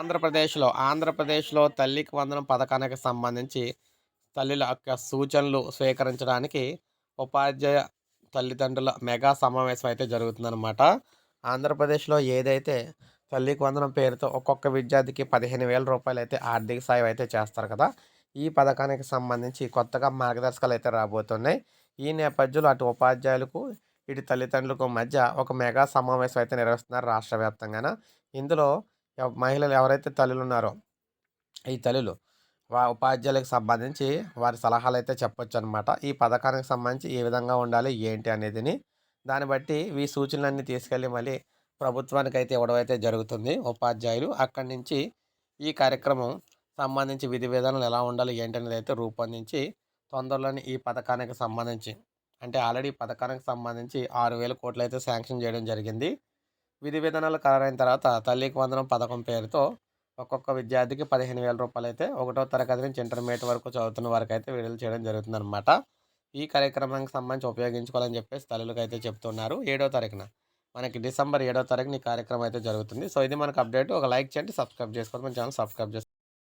ఆంధ్రప్రదేశ్లో ఆంధ్రప్రదేశ్లో తల్లికి వందనం పథకానికి సంబంధించి తల్లుల యొక్క సూచనలు స్వీకరించడానికి ఉపాధ్యాయ తల్లిదండ్రుల మెగా సమావేశం అయితే జరుగుతుందన్నమాట. ఆంధ్రప్రదేశ్లో ఏదైతే తల్లికి వందనం పేరుతో ఒక్కొక్క విద్యార్థికి పదిహేను వేల రూపాయలు అయితే ఆర్థిక సాయం అయితే చేస్తారు కదా ఈ పథకానికి సంబంధించి కొత్తగా మార్గదర్శకాలు అయితే రాబోతున్నాయి. ఈ నేపథ్యంలో అటు ఉపాధ్యాయులకు ఇటు తల్లిదండ్రులకు మధ్య ఒక మెగా సమావేశం అయితే నిర్వహిస్తున్నారు రాష్ట్ర వ్యాప్తంగాన. ఇందులో మహిళలు ఎవరైతే తల్లులు ఉన్నారో ఈ తల్లులు వా ఉపాధ్యాయులకు సంబంధించి వారి సలహాలు అయితే చెప్పొచ్చు అనమాట ఈ పథకానికి సంబంధించి ఏ విధంగా ఉండాలి ఏంటి అనేదిని. దాన్ని బట్టి ఈ సూచనలన్నీ తీసుకెళ్ళి మళ్ళీ ప్రభుత్వానికి అయితే ఇవ్వడం అయితే జరుగుతుంది. ఉపాధ్యాయులు అక్కడి నుంచి ఈ కార్యక్రమం సంబంధించి విధి విధానాలు ఎలా ఉండాలి ఏంటి అనేది అయితే రూపొందించి తొందరలోనే ఈ పథకానికి సంబంధించి అంటే ఆల్రెడీ పథకానికి సంబంధించి ఆరు వేల కోట్లు అయితే శాంక్షన్ చేయడం జరిగింది. విధి విధానాలు ఖరారైన తర్వాత తల్లికి వందనం పథకం పేరుతో ఒక్కొక్క విద్యార్థికి పదిహేను వేల రూపాయలు అయితే ఒకటో తరగతి నుంచి ఇంటర్మీడియట్ వరకు చదువుతున్న వారికి అయితే విడుదల చేయడం జరుగుతుందన్నమాట. ఈ కార్యక్రమానికి సంబంధించి ఉపయోగించుకోవాలని చెప్పేసి తల్లులకు అయితే చెప్తున్నారు. ఏడో తారీఖున మనకి డిసెంబర్ ఏడో తారీఖున ఈ కార్యక్రమం అయితే జరుగుతుంది. సో ఇది మనకు అప్డేట్. ఒక లైక్ చేయండి సబ్స్క్రైబ్ చేసుకోండి. మన ఛానల్ సబ్స్క్రైబ్ చేసుకోండి.